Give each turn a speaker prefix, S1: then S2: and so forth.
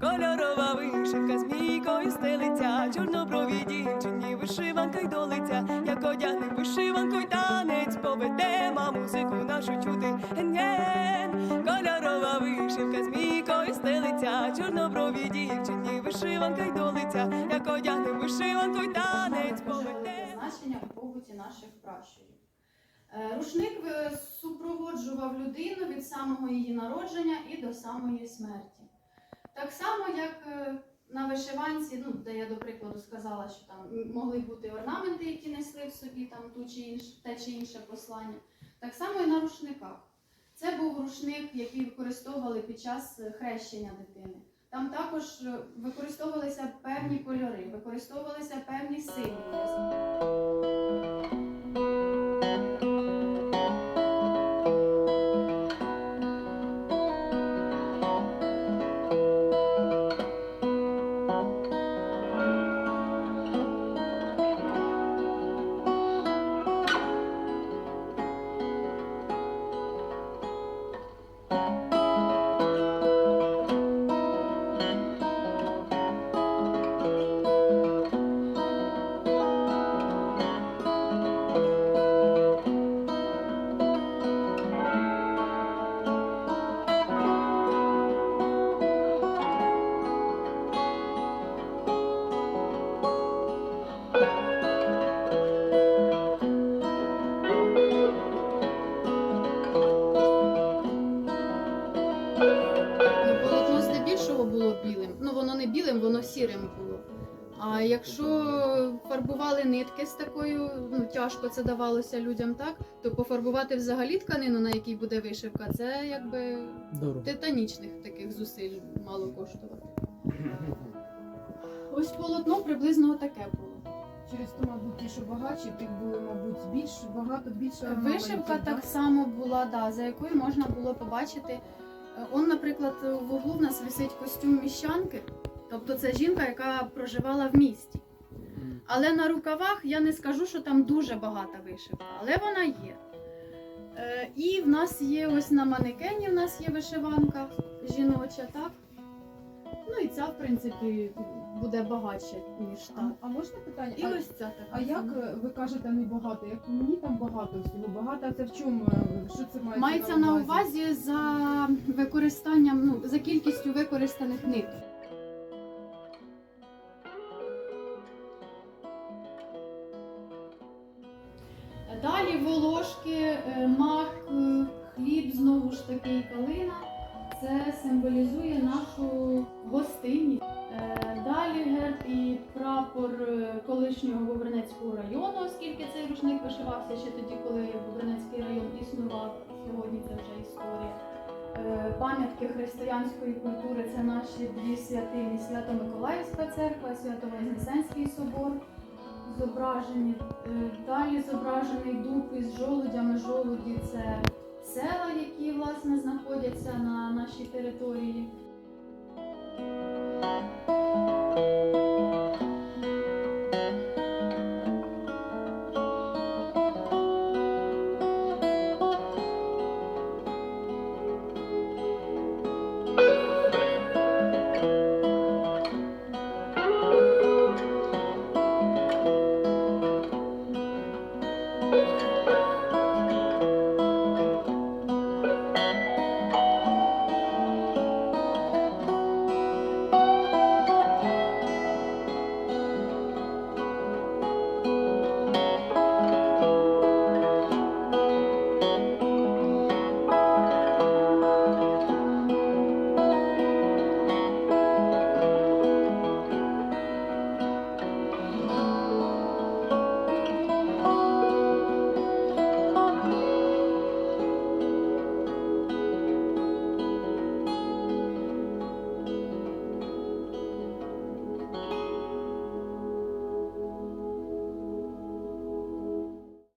S1: Кольорова вишивка змійкою стелиться, чорноброві дівчині вишиванка й долиця, як одягне вишиванку й танець, поведе ма музику нашу чути ген-ген. Кольорова вишивка змійкою стелиться, чорноброві дівчині вишиванка й долиця, як одягне вишиванку й танець, поведе.
S2: значення в побуті наших пращурів. Е, Рушник е, супроводжував людину від самого її народження і до самої смерті. Так само, як е, на вишиванці, ну, де я до прикладу сказала, що там могли бути орнаменти, які несли в собі там ту чи інш, те чи інше послання, так само і на рушниках. Це був рушник, який використовували під час е, хрещення дитини. Там також е, використовувалися певні кольори, використовувалися певні символи. Ну, воно не білим, воно сірим було. А якщо фарбували нитки з такою, ну тяжко це давалося людям, так то пофарбувати взагалі тканину, на якій буде вишивка, це якби
S3: Дорого.
S2: титанічних таких зусиль мало коштувати. Ось полотно приблизно таке було.
S4: Через то, мабуть, ті, що багатші, тих були, мабуть, більш багато більше.
S2: Вишивка так само була, да, за якою можна було побачити. Е, Он, наприклад, в углу в нас висить костюм міщанки, тобто це жінка, яка проживала в місті. Але на рукавах я не скажу, що там дуже багата вишивка, але вона є. Е, і в нас є ось на манекені, в нас є вишиванка жіноча, так? Ну і ця, в принципі, буде багатша, ніж та.
S4: а можна питання?
S2: І
S4: а,
S2: ось ця така.
S4: а як ви кажете небагато? Як мені там багато всього? Багато це в чому? е, Що це мається,
S2: Мається на увазі за використанням, ну, за кількістю використаних ниток. Далі волошки, е, мак, е, хліб, знову ж таки, калина. Це символізує нашу гостинність. Е, Далі герб і прапор е, колишнього Бобринецького району, оскільки цей рушник вишивався ще тоді, коли Бобринецький район існував. Сьогодні це вже історія. Е, Пам'ятки християнської культури це наші дві святині Свято-Миколаївська церква, Свято-Вознесенський собор зображені. Далі зображений дуб із жолудями. Жолуді це села, які власне знаходяться на нашій території.